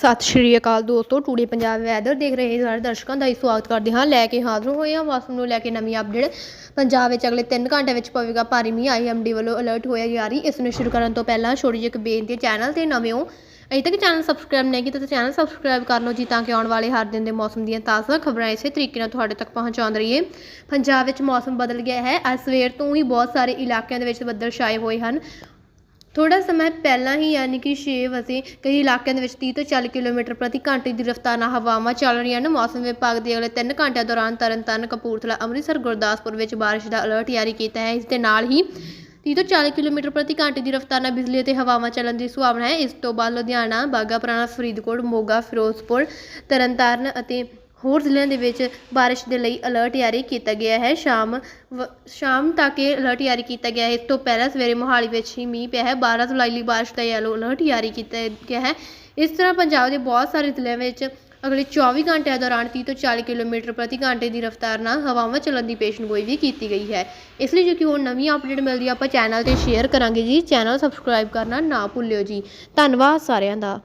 ਸਤਿ ਸ਼੍ਰੀ ਅਕਾਲ ਦੋਸਤੋ, today Punjab weather ਦੇਖ ਰਹੇ ਸਾਰੇ ਦਰਸ਼ਕਾਂ ਦਾ ਹੀ ਸਵਾਗਤ ਕਰਦੇ ਹਾਂ। ਲੈ ਕੇ ਹਾਜ਼ਰ ਹੋਏ ਹਾਂ, ਮੌਸਮ ਨੂੰ ਲੈ ਕੇ ਨਵੀਂ ਅਪਡੇਟ ਪੰਜਾਬ ਵਿੱਚ ਅਗਲੇ 3 ਘੰਟੇ ਵਿੱਚ ਪਵੇਗਾ ਭਾਰੀ ਮੀਂਹ। ਆਈਐਮਡੀ ਵੱਲੋਂ ਅਲਰਟ ਹੋਇਆ ਜਾਰੀ। ਇਸ ਨੂੰ ਸ਼ੁਰੂ ਕਰਨ ਤੋਂ ਪਹਿਲਾਂ ਛੋਟੀ ਜਿਹੀ ਇੱਕ ਬੇਨਤੀ ਚੈਨਲ ਤੇ ਨਵੇਂ ਹੋ, ਅਜੇ ਤੱਕ ਚੈਨਲ ਸਬਸਕ੍ਰਾਈਬ ਨਹੀਂ ਕੀਤਾ ਤਾਂ ਚੈਨਲ ਸਬਸਕ੍ਰਾਈਬ ਕਰ ਲਓ, ਜੀ ਤਾਂ ਕਿ ਆਉਣ ਵਾਲੇ ਹਰ ਦਿਨ ਦੇ ਮੌਸਮ ਦੀਆਂ ਤਾਜ਼ਾ ਖਬਰਾਂ ਇਸੇ ਤਰੀਕੇ ਨਾਲ ਤੁਹਾਡੇ ਤੱਕ ਪਹੁੰਚਾਉਂਦੇ ਰਹੀਏ। ਪੰਜਾਬ ਵਿੱਚ ਮੌਸਮ ਬਦਲ ਗਿਆ ਹੈ। ਅੱਜ ਸਵੇਰ ਤੋਂ ਹੀ ਬਹੁਤ ਸਾਰੇ ਇਲਾਕਿਆਂ ਦੇ ਵਿੱਚ ਬੱਦਲ ਛਾਏ ਹੋਏ ਹਨ। ਥੋੜਾ ਸਮਾਂ ਪਹਿਲਾਂ ਹੀ ਯਾਨੀ ਕਿ 6 ਵਜੇ ਕਈ ਇਲਾਕਿਆਂ ਦੇ ਵਿੱਚ 30 ਤੋਂ 40 ਕਿਲੋਮੀਟਰ ਪ੍ਰਤੀ ਘੰਟੇ ਦੀ ਰਫ਼ਤਾਰ ਨਾਲ ਹਵਾਵਾਂ ਚੱਲ ਰਹੀਆਂ ਹਨ। ਮੌਸਮ ਵਿਭਾਗ ਦੇ ਅਗਲੇ 3 ਘੰਟਿਆਂ ਦੌਰਾਨ ਤਰਨਤਾਰਨ, ਕਪੂਰਥਲਾ, ਅੰਮ੍ਰਿਤਸਰ, ਗੁਰਦਾਸਪੁਰ ਵਿੱਚ ਬਾਰਿਸ਼ ਦਾ ਅਲਰਟ ਜਾਰੀ ਕੀਤਾ ਹੈ। ਇਸ ਦੇ ਨਾਲ ਹੀ 30 ਤੋਂ 40 ਕਿਲੋਮੀਟਰ ਪ੍ਰਤੀ ਘੰਟੇ ਦੀ ਰਫ਼ਤਾਰ ਨਾਲ ਬਿਜਲੀ ਅਤੇ ਹਵਾਵਾਂ ਚੱਲਣ ਦੀ ਸੰਭਾਵਨਾ ਹੈ। ਇਸ ਤੋਂ ਬਾਅਦ ਲੁਧਿਆਣਾ ਬਾਗਾ ਪੁਰਾਣਾ, ਫਰੀਦਕੋਟ, ਮੋਗਾ, ਫਿਰੋਜ਼ਪੁਰ, ਤਰਨਤਾਰਨ ਅਤੇ ਹੋਰ ਜ਼ਿਲ੍ਹਿਆਂ ਦੇ ਵਿੱਚ ਬਾਰਿਸ਼ ਦੇ ਲਈ ਅਲਰਟ ਜਾਰੀ ਕੀਤਾ ਗਿਆ ਹੈ। ਸ਼ਾਮ ਵ- ਸ਼ਾਮ ਤੱਕ ਇਹ ਅਲਰਟ ਜਾਰੀ ਕੀਤਾ ਗਿਆ ਹੈ। ਇਸ ਤੋਂ ਪਹਿਲਾਂ ਸਵੇਰੇ ਮੋਹਾਲੀ ਵਿੱਚ ਹੀ ਮੀਂਹ ਪਿਆ ਹੈ। 12 ਜੁਲਾਈ ਲਈ ਬਾਰਿਸ਼ ਦਾ ਯੈਲੋ ਅਲਰਟ ਜਾਰੀ ਕੀਤਾ ਗਿਆ ਹੈ। ਇਸ ਤਰ੍ਹਾਂ ਪੰਜਾਬ ਦੇ ਬਹੁਤ ਸਾਰੇ ਜ਼ਿਲ੍ਹਿਆਂ ਵਿੱਚ ਅਗਲੇ 24 ਘੰਟਿਆਂ ਦੌਰਾਨ 30 ਤੋਂ 40 ਕਿਲੋਮੀਟਰ ਪ੍ਰਤੀ ਘੰਟੇ ਦੀ ਰਫ਼ਤਾਰ ਨਾਲ ਹਵਾਵਾਂ ਚੱਲਣ ਦੀ ਪੇਸ਼ਨਗੋਈ ਵੀ ਕੀਤੀ ਗਈ ਹੈ। ਇਸ ਲਈ ਜੋ ਕਿ ਹੁਣ ਨਵੀਂ ਅਪਡੇਟ ਮਿਲਦੀ ਹੈ ਆਪਾਂ ਚੈਨਲ ਤੇ ਸ਼ੇਅਰ ਕਰਾਂਗੇ ਜੀ। ਚੈਨਲ ਸਬਸਕ੍ਰਾਈਬ ਕਰਨਾ ਨਾ ਭੁੱਲਿਓ ਜੀ। ਧੰਨਵਾਦ ਸਾਰਿਆਂ ਦਾ।